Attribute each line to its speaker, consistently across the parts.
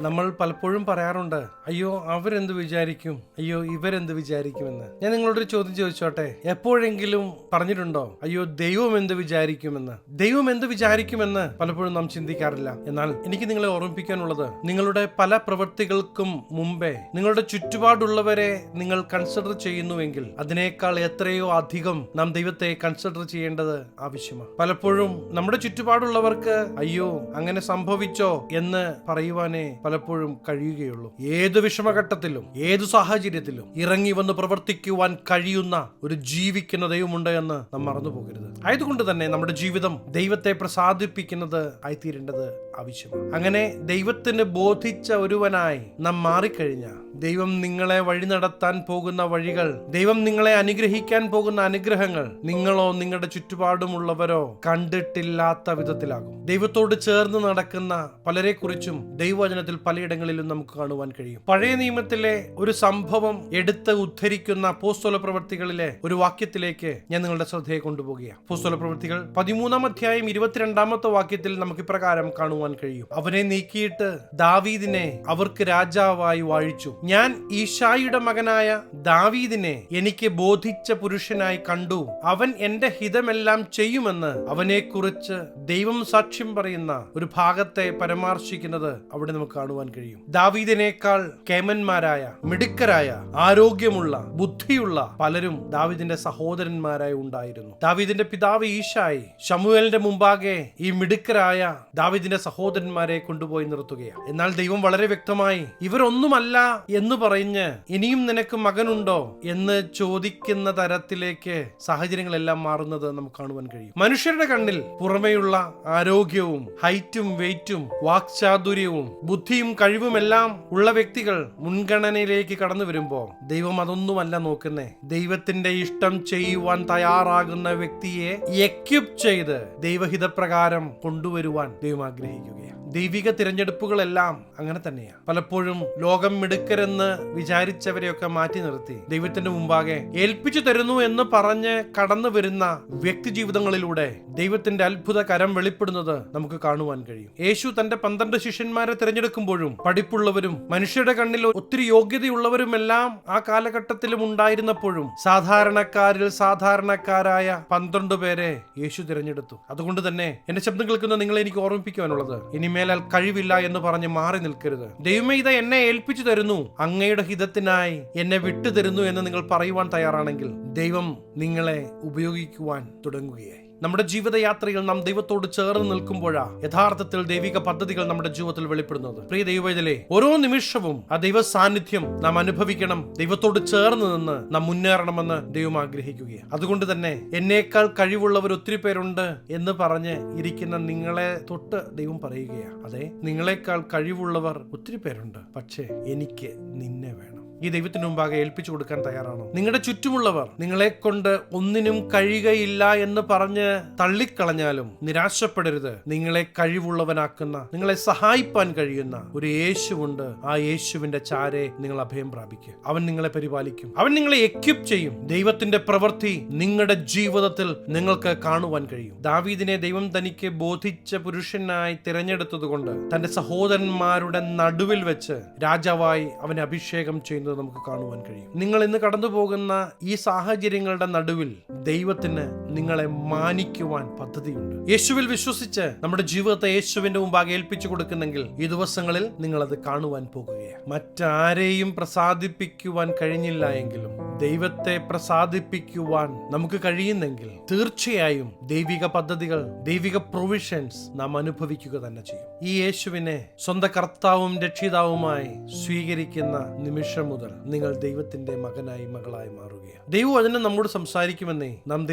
Speaker 1: നമ്മൾ പലപ്പോഴും പറയാറുണ്ട് അയ്യോ അവരെന്ത് വിചാരിക്കും? അയ്യോ ഇവരെന്ത് വിചാരിക്കുമെന്ന്. ഞാൻ നിങ്ങളോടൊരു ചോദ്യം ചോദിച്ചോട്ടെ? എപ്പോഴെങ്കിലും പറഞ്ഞിട്ടുണ്ടോ? അയ്യോ ദൈവം എന്ത് വിചാരിക്കുമെന്ന്? ദൈവം എന്ത് വിചാരിക്കുമെന്ന്? പലപ്പോഴും നാം ചിന്തിക്കാറില്ല. എന്നാൽ എനിക്ക് നിങ്ങളെ ഓർമ്മിപ്പിക്കാനുള്ളത് നിങ്ങളുടെ പല പ്രവൃത്തികൾക്കും മുമ്പേ നിങ്ങളുടെ ചുറ്റുപാടുള്ളവരെ നിങ്ങൾ കൺസിഡർ ചെയ്യുന്നുവെങ്കിൽ അതിനേക്കാൾ എത്രയോ അധികം നാം ദൈവത്തെ കൺസിഡർ ചെയ്യേണ്ടത് ആവശ്യമാണ്. പലപ്പോഴും നമ്മുടെ ചുറ്റുപാടുള്ളവർക്ക് അയ്യോ അങ്ങനെ സംഭവിച്ചോ? എന്ന് പറയുവാനേ പലപ്പോഴും കഴിയുകയുള്ളൂ. ഏത് വിഷമഘട്ടത്തിലും ഏത് സാഹചര്യത്തിലും ഇറങ്ങി വന്ന് പ്രവർത്തിക്കുവാൻ കഴിയുന്ന ഒരു ജീവിക്കുന്ന ദൈവമുണ്ട് എന്ന് നാം മറന്നു പോകരുത് ആയതുകൊണ്ട് തന്നെ നമ്മുടെ ജീവിതം ദൈവത്തെ പ്രസാദിപ്പിക്കുന്നത് ആയിത്തീരേണ്ടത് ആവശ്യമാണ്. അങ്ങനെ ദൈവത്തിന് ബോധിച്ച ഒരുവനായി നാം മാറിക്കഴിഞ്ഞ ദൈവം നിങ്ങളെ വഴി നടത്താൻ പോകുന്ന വഴികൾ ദൈവം നിങ്ങളെ അനുഗ്രഹിക്കാൻ പോകുന്ന അനുഗ്രഹങ്ങൾ നിങ്ങളോ നിങ്ങളുടെ ചുറ്റുപാടുമുള്ളവരോ കണ്ടിട്ടില്ലാത്ത വിധത്തിലാകും. ദൈവത്തോട് ചേർന്ന് നടക്കുന്ന പലരെക്കുറിച്ചും ദൈവവചനത്തിൽ പലയിടങ്ങളിലും നമുക്ക് കാണുവാൻ കഴിയും. പഴയ നിയമത്തിലെ ഒരു സംഭവം എടുത്ത് ഉദ്ധരിക്കുന്ന പോസ്തോല പ്രവർത്തികളിലെ ഒരു വാക്യത്തിലേക്ക് ഞാൻ നിങ്ങളുടെ ശ്രദ്ധയെ കൊണ്ടുപോകുകയാണ് പോസ്തോല പ്രവർത്തികൾ പതിമൂന്നാം അധ്യായം ഇരുപത്തിരണ്ടാമത്തെ വാക്യത്തിൽ നമുക്ക് ഇപ്രകാരം കാണുവാൻ കഴിയും. അവനെ നീക്കിയിട്ട് ദാവീദിനെ അവർക്ക് രാജാവായി വാഴിച്ചു. ഞാൻ ഈശായുടെ മകനായ ദാവീദിനെ എനിക്ക് ബോധിച്ച പുരുഷനായി കണ്ടു. അവൻ എന്റെ ഹിതമെല്ലാം ചെയ്യുമെന്ന് അവനെക്കുറിച്ച് ദൈവം സാക്ഷ്യം പറയുന്ന ഒരു ഭാഗത്തെ പരാമർശിക്കുന്നത് അവിടെ നമുക്ക് കാണുവാൻ കഴിയും. ദാവീദിനേക്കാൾ കേമന്മാരായ മിടുക്കരായ ആരോഗ്യമുള്ള ബുദ്ധിയുള്ള പലരും ദാവീദിന്റെ സഹോദരന്മാരായി ഉണ്ടായിരുന്നു. ദാവീദിന്റെ പിതാവ് ഈശായി ശമുവേലിന്റെ മുമ്പാകെ ഈ മിടുക്കരായ ദാവീദിന്റെ സഹോദരന്മാരെ കൊണ്ടുപോയി നിർത്തുകയാണ്. എന്നാൽ ദൈവം വളരെ വ്യക്തമായി ഇവരൊന്നുമല്ല എന്ന് പറഞ്ഞ് ഇനിയും നിനക്ക് മകനുണ്ടോ എന്ന് ചോദിക്കുന്ന തരത്തിലേക്ക് സാഹചര്യങ്ങളെല്ലാം മാറുന്നത് നമുക്ക് കാണുവാൻ കഴിയും. മനുഷ്യരുടെ കണ്ണിൽ പുറമെയുള്ള ആരോഗ്യവും ഹൈറ്റും വെയിറ്റും വാക്ചാതുര്യവും ബുദ്ധിയും കഴിവുമെല്ലാം ഉള്ള വ്യക്തികൾ മുൻഗണനയിലേക്ക് കടന്നു വരുമ്പോൾ ദൈവം അതൊന്നുമല്ല നോക്കുന്നേ. ദൈവത്തിന്റെ ഇഷ്ടം ചെയ്യുവാൻ തയ്യാറാകുന്ന വ്യക്തിയെ എക്യുപ് ചെയ്ത് ദൈവഹിതപ്രകാരം കൊണ്ടുവരുവാൻ ദൈവം 우리 교회야. ദൈവിക തിരഞ്ഞെടുപ്പുകളെല്ലാം അങ്ങനെ തന്നെയാണ് പലപ്പോഴും ലോകം മിടുക്കരെന്ന് വിചാരിച്ചവരെയൊക്കെ മാറ്റി നിർത്തി ദൈവത്തിന്റെ മുമ്പാകെ ഏൽപ്പിച്ചു തരുന്നു എന്ന് പറഞ്ഞ് കടന്നു വരുന്ന വ്യക്തി ജീവിതങ്ങളിലൂടെ ദൈവത്തിന്റെ അത്ഭുത കരം വെളിപ്പെടുന്നത് നമുക്ക് കാണുവാൻ കഴിയും. യേശു തന്റെ പന്ത്രണ്ട് ശിഷ്യന്മാരെ തിരഞ്ഞെടുക്കുമ്പോഴും പഠിപ്പുള്ളവരും മനുഷ്യരുടെ കണ്ണിൽ ഒത്തിരി യോഗ്യതയുള്ളവരുമെല്ലാം ആ കാലഘട്ടത്തിലും ഉണ്ടായിരുന്നപ്പോഴും സാധാരണക്കാരിൽ സാധാരണക്കാരായ പന്ത്രണ്ട് പേരെ യേശു തിരഞ്ഞെടുത്തു. അതുകൊണ്ട് തന്നെ എന്റെ ശബ്ദം കേൾക്കുന്ന നിങ്ങളെ എനിക്ക് ഓർമ്മിപ്പിക്കുവാനുള്ളത്. ഇനിമേലാൽ കഴിവില്ല എന്ന് പറഞ്ഞ് മാറി നിൽക്കരുത്. ദൈവമേ ഇത് എന്നെ ഏൽപ്പിച്ചു തരുന്നു. അങ്ങയുടെ ഹിതത്തിനായി എന്നെ വിട്ടു തരുന്നു എന്ന് നിങ്ങൾ പറയുവാൻ തയ്യാറാണെങ്കിൽ ദൈവം നിങ്ങളെ ഉപയോഗിക്കുവാൻ തുടങ്ങുകയായി. നമ്മുടെ ജീവിതയാത്രയിൽ നാം ദൈവത്തോട് ചേർന്ന് നിൽക്കുമ്പോഴാ യഥാർത്ഥത്തിൽ ദൈവിക പദ്ധതികൾ നമ്മുടെ ജീവിതത്തിൽ വെളിപ്പെടുന്നത്. പ്രിയ ദൈവജലെ ഓരോ നിമിഷവും ആ ദൈവ സാന്നിധ്യം നാം അനുഭവിക്കണം. ദൈവത്തോട് ചേർന്ന് നിന്ന് നാം മുന്നേറണമെന്ന് ദൈവം ആഗ്രഹിക്കുകയാണ്. അതുകൊണ്ട് തന്നെ എന്നേക്കാൾ കഴിവുള്ളവർ ഒത്തിരി പേരുണ്ട് എന്ന് പറഞ്ഞ് ഇരിക്കുന്ന നിങ്ങളെ തൊട്ട് ദൈവം പറയുകയാണ്. അതെ നിങ്ങളെക്കാൾ കഴിവുള്ളവർ ഒത്തിരി പേരുണ്ട്. പക്ഷേ എനിക്ക് നിന്നെ വേണം. ഈ ദൈവത്തിന് മുമ്പാകെ ഏൽപ്പിച്ചു കൊടുക്കാൻ തയ്യാറാണോ. നിങ്ങളുടെ ചുറ്റുമുള്ളവർ നിങ്ങളെ കൊണ്ട് ഒന്നിനും കഴിയുകയില്ല എന്ന് പറഞ്ഞ് തള്ളിക്കളഞ്ഞാലും നിരാശപ്പെടരുത്. നിങ്ങളെ കഴിവുള്ളവനാക്കുന്ന നിങ്ങളെ സഹായിപ്പാൻ കഴിയുന്ന ഒരു യേശുവുണ്ട് ആ യേശുവിന്റെ ചാരെ നിങ്ങൾ അഭയം പ്രാപിക്കുക. അവൻ നിങ്ങളെ പരിപാലിക്കും. അവൻ നിങ്ങളെ എക്യുപ് ചെയ്യും. ദൈവത്തിന്റെ പ്രവൃത്തി നിങ്ങളുടെ ജീവിതത്തിൽ നിങ്ങൾക്ക് കാണുവാൻ കഴിയും. ദാവീദിനെ ദൈവം തനിക്ക് ബോധിച്ച പുരുഷനായി തിരഞ്ഞെടുത്തതുകൊണ്ട് തന്റെ സഹോദരന്മാരുടെ നടുവിൽ വെച്ച് രാജാവായി അവനെ അഭിഷേകം ചെയ്യുന്നത് നമുക്ക് കാണുവാൻ കഴിയും. നിങ്ങൾ ഇന്ന് കടന്നു പോകുന്ന ഈ സാഹചര്യങ്ങളുടെ നടുവിൽ ദൈവത്തിന് നിങ്ങളെ മാനിക്കുവാൻ പദ്ധതിയുണ്ട്. യേശുവിൽ വിശ്വസിച്ച് നമ്മുടെ ജീവിതത്തെ യേശുവിന്റെ മുമ്പാകെ ഏൽപ്പിച്ചു കൊടുക്കുന്നെങ്കിൽ ഈ ദിവസങ്ങളിൽ നിങ്ങൾ അത് കാണുവാൻ പോകുകയാണ്. മറ്റാരെയും പ്രസാദിപ്പിക്കുവാൻ കഴിഞ്ഞില്ല എങ്കിലും ദൈവത്തെ പ്രസാദിപ്പിക്കുവാൻ നമുക്ക് കഴിയുന്നെങ്കിൽ തീർച്ചയായും ദൈവിക പദ്ധതികൾ ദൈവിക പ്രൊവിഷൻസ് നാം അനുഭവിക്കുക തന്നെ ചെയ്യും. ഈ യേശുവിനെ സ്വന്തം കർത്താവും രക്ഷിതാവുമായി സ്വീകരിക്കുന്ന നിമിഷം മുതൽ നിങ്ങൾ ദൈവത്തിന്റെ മകനായി മകളായി മാറുകയാണ്. ദൈവവചനം നമ്മോട് സംസാരിക്കുമെന്നേ നാം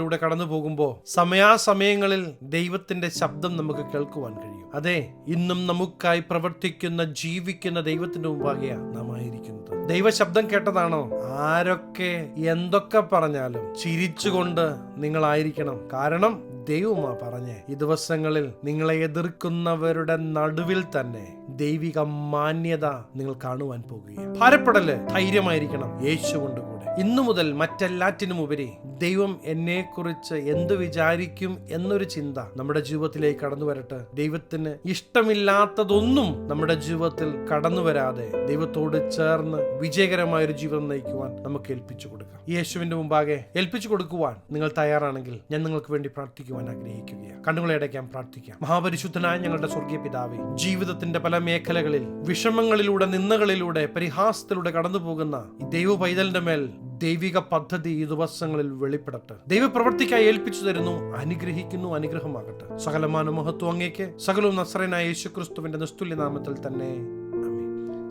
Speaker 1: ദൈവവചനത്തിലൂടെ കടന്നു പോകുമ്പോൾ സമയാസമയങ്ങളിൽ ദൈവത്തിന്റെ ശബ്ദം നമുക്ക് കേൾക്കുവാൻ കഴിയും. അതെ ഇന്നും നമുക്കായി പ്രവർത്തിക്കുന്ന ജീവിക്കുന്ന ദൈവത്തിന്റെ മുമ്പാകെയാണ് നാം ആയിരിക്കുന്നത് ദൈവശബ്ദം കേട്ടതാണോ? ആരൊക്കെ എന്തൊക്കെ പറഞ്ഞാലും ചിരിച്ചുകൊണ്ട് നിങ്ങളായിരിക്കണം കാരണം ദൈവമാ പറഞ്ഞേ. ഈ ദിവസങ്ങളിൽ നിങ്ങളെ എതിർക്കുന്നവരുടെ നടുവിൽ തന്നെ ദൈവിക മാന്യത നിങ്ങൾ കാണുവാൻ പോകുകയാണ്. ഭാരപ്പെടൽ ധൈര്യമായിരിക്കണം. യേശു കൊണ്ട് കൂടെ. ഇന്നു മുതൽ മറ്റെല്ലാറ്റിനുമുപരി ദൈവം എന്നെക്കുറിച്ച് എന്ത് വിചാരിക്കും എന്നൊരു ചിന്ത നമ്മുടെ ജീവിതത്തിലേക്ക് കടന്നു വരട്ടെ. ദൈവത്തിന് ഇഷ്ടമില്ലാത്തതൊന്നും നമ്മുടെ ജീവിതത്തിൽ കടന്നു വരാതെ ദൈവത്തോട് ചേർന്ന് വിജയകരമായ ഒരു ജീവിതം നയിക്കുവാൻ നമുക്ക് ഏൽപ്പിച്ചു കൊടുക്കാം. യേശുവിന്റെ മുമ്പാകെ ഏൽപ്പിച്ചു കൊടുക്കുവാൻ നിങ്ങൾ തയ്യാറാണെങ്കിൽ ഞാൻ നിങ്ങൾക്ക് വേണ്ടി പ്രാർത്ഥിക്കുവാൻ ആഗ്രഹിക്കുകയാണ്. കണ്ണുകളെ അടയ്ക്കാൻ പ്രാർത്ഥിക്കാം. മഹാപരിശുദ്ധനായ ഞങ്ങളുടെ സ്വർഗീയ പിതാവേ ജീവിതത്തിന്റെ പല മേഖലകളിൽ വിഷമങ്ങളിലൂടെ നിന്ദകളിലൂടെ പരിഹാസത്തിലൂടെ കടന്നു പോകുന്ന ദൈവ പൈതലിന്റെ മേൽ ദൈവിക പദ്ധതി ഈ ദിവസങ്ങളിൽ വെളിപ്പെടട്ടെ. ദൈവപ്രവർത്തിക്കായി ഏൽപ്പിച്ചു തരുന്നു അനുഗ്രഹിക്കുന്നു അനുഗ്രഹമാകട്ടെ. സകലമാന മഹത്വം അങ്ങേക്ക് സകലവും നസ്രനായ യേശുക്രിസ്തുവിന്റെ നിസ്തുല്യ നാമത്തിൽ തന്നെ.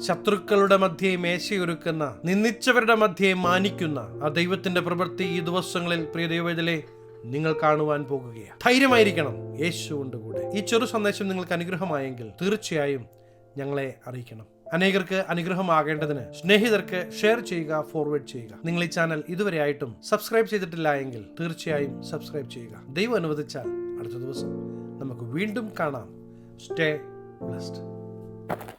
Speaker 1: ശത്രുക്കളുടെ മധ്യേ മേശയൊരുക്കുന്ന നിന്ദിച്ചവരുടെ മധ്യേ മാനിക്കുന്ന ആ ദൈവത്തിന്റെ പ്രവൃത്തി ഈ ദിവസങ്ങളിൽ പ്രിയ ദൈവത്തിലെ നിങ്ങൾ കാണുവാൻ പോകുകയാണ്. ധൈര്യമായിരിക്കണം. യേശു കൊണ്ട് കൂടെ. ഈ ചെറു സന്ദേശം നിങ്ങൾക്ക് അനുഗ്രഹമായെങ്കിൽ തീർച്ചയായും ഞങ്ങളെ അറിയിക്കണം. അനേകർക്ക് അനുഗ്രഹമാകേണ്ടതിന് സ്നേഹിതർക്ക് ഷെയർ ചെയ്യുക ഫോർവേഡ് ചെയ്യുക. നിങ്ങൾ ഈ ചാനൽ ഇതുവരെ ആയിട്ടും സബ്സ്ക്രൈബ് ചെയ്തിട്ടില്ല എങ്കിൽ തീർച്ചയായും സബ്സ്ക്രൈബ് ചെയ്യുക. ദൈവം അനുവദിച്ചാൽ അടുത്ത ദിവസം നമുക്ക് വീണ്ടും കാണാം. Stay blessed.